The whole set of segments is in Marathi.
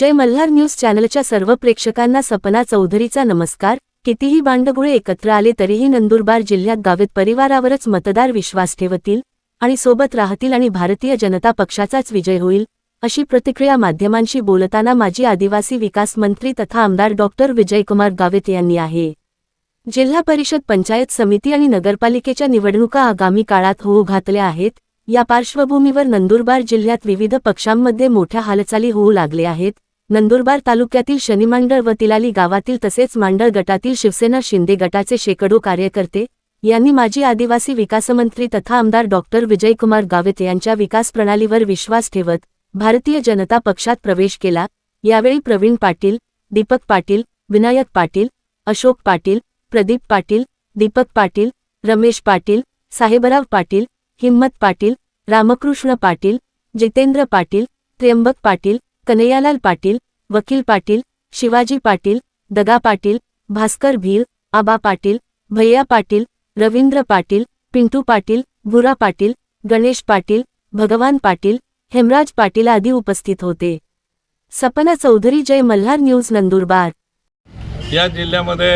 जय मल्हार न्यूज चॅनलच्या सर्व प्रेक्षकांना सपना चौधरीचा नमस्कार. कितीही बांडगुळे एकत्र आले तरीही नंदुरबार जिल्ह्यात गावेत परिवारावरच मतदार विश्वास ठेवतील आणि सोबत राहतील आणि भारतीय जनता पक्षाचाच विजय होईल अशी प्रतिक्रिया माध्यमांशी बोलताना माजी आदिवासी विकास मंत्री तथा आमदार डॉक्टर विजयकुमार गावित यांनी आहे. जिल्हा परिषद पंचायत समिती आणि नगरपालिकेच्या निवडणुका आगामी काळात होऊ घातल्या आहेत. या पार्श्वभूमीवर नंदुरबार जिल्ह्यात विविध पक्षांमध्ये मोठ्या हालचाली होऊ लागले आहेत. नंदुरबार तालुक्यातील शनिमांडळ व तिलाली गावातील तसेच मांडळ गटातील शिवसेना शिंदे गटाचे शेकडो कार्यकर्ते यांनी माजी आदिवासी विकासमंत्री तथा आमदार डॉक्टर विजयकुमार गावित यांच्या विकास प्रणालीवर विश्वास ठेवत भारतीय जनता पक्षात प्रवेश केला. यावेळी प्रवीण पाटील दीपक पाटील विनायक पाटील अशोक पाटील प्रदीप पाटील दीपक पाटील रमेश पाटील साहेबराव पाटील हिम्मत पाटील रामकृष्ण पाटील जितेंद्र पाटील त्र्यंबक पाटील कन्हैयालाल पाटील वकील पाटील शिवाजी पाटील दगा पाटील भास्कर भील आबा पाटील भैया पाटील रवींद्र पाटील पिंटू पाटील भुरा पाटील गणेश पाटील भगवान पाटील हेमराज पाटील आदी उपस्थित होते. सपना चौधरी जय मल्हार न्यूज नंदुरबार. या जिल्ह्यामध्ये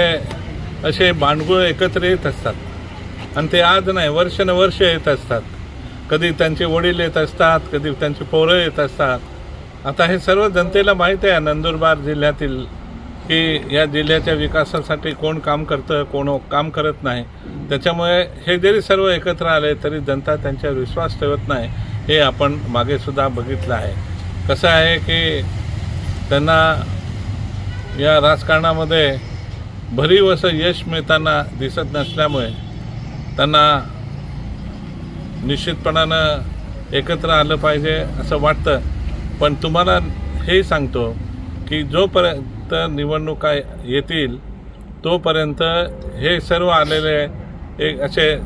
असे बांडगुळ एकत्र येत असतात. आणि ते आज नाही वर्षानुवर्ष येत असतात. कधी त्यांचे वडील येत असतात कधी त्यांची पोरं येत असतात. आता हे सर्व जनतेला माहीत आहे नंदुरबार जिल्ह्यातील की या जिल्ह्याच्या विकासासाठी कोण काम करतं कोण काम करत नाही. त्याच्यामुळे हे जरी सर्व एकत्र आले तरी जनता त्यांच्यावर विश्वास ठेवत नाही. हे आपण मागेसुद्धा बघितलं आहे. कसं आहे की त्यांना या राजकारणामध्ये भरीव असं यश मिळताना दिसत नसल्यामुळे त्यांना निश्चितपणानं एकत्र आलं पाहिजे असं वाटतं. पण तुम्हाला हे सांगतो की जोपर्यंत निवडणुका येतील तोपर्यंत हे सर्व आलेले एक असे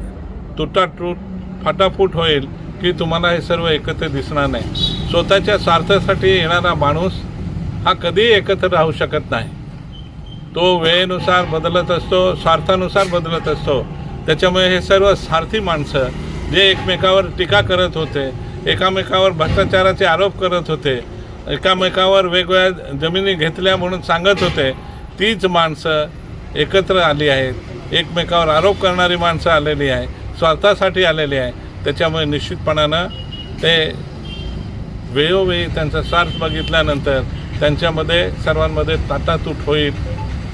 तुटाटूट फाटाफूट होईल की तुम्हाला हे सर्व एकत्र दिसणार नाही. स्वतःच्या स्वार्थासाठी येणारा माणूस हा कधीही एकत्र राहू शकत नाही. तो वेळेनुसार बदलत असतो स्वार्थानुसार बदलत असतो. त्याच्यामुळे हे सर्व स्वार्थी माणसं जे एकमेकावर टीका करत होते एकामेकावर भ्रष्टाचाराचे आरोप करत होते. एकामेकावर वेगवेगळ्या जमिनी घेतल्या म्हणून सांगत होते. तीच माणसं एकत्र आली आहेत. एकमेकावर आरोप करणारी माणसं आलेली आहे. स्वार्थासाठी आलेली आहे. त्याच्यामुळे निश्चितपणानं ते वेळोवेळी त्यांचा स्वार्थ बघितल्यानंतर त्यांच्यामध्ये सर्वांमध्ये ताटातूट होईल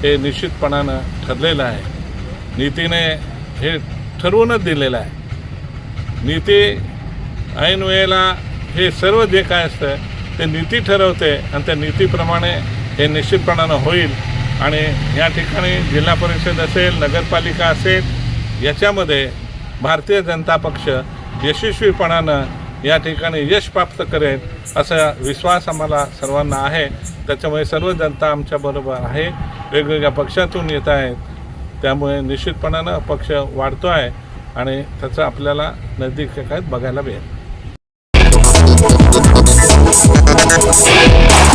हे निश्चितपणानं ठरलेलं आहे. नीतीने हे ठरवूनच दिलेलं आहे. नीती ऐन वेळेला हे सर्व जे काय असतं ते नीती ठरवते आणि त्या नीतीप्रमाणे हे निश्चितपणानं होईल. आणि या ठिकाणी जिल्हा परिषद असेल नगरपालिका असेल याच्यामध्ये भारतीय जनता पक्ष यशस्वीपणानं या ठिकाणी यश प्राप्त करेल असा विश्वास आम्हाला सर्वांना आहे. त्याच्यामुळे सर्व जनता आमच्याबरोबर आहे. वेगवेगळ्या पक्षातून येत आहेत. त्यामुळे निश्चितपणानं पक्ष वाढतो आहे आणि त्याचं आपल्याला नजदीक काय बघायला मिळेल. Thank you.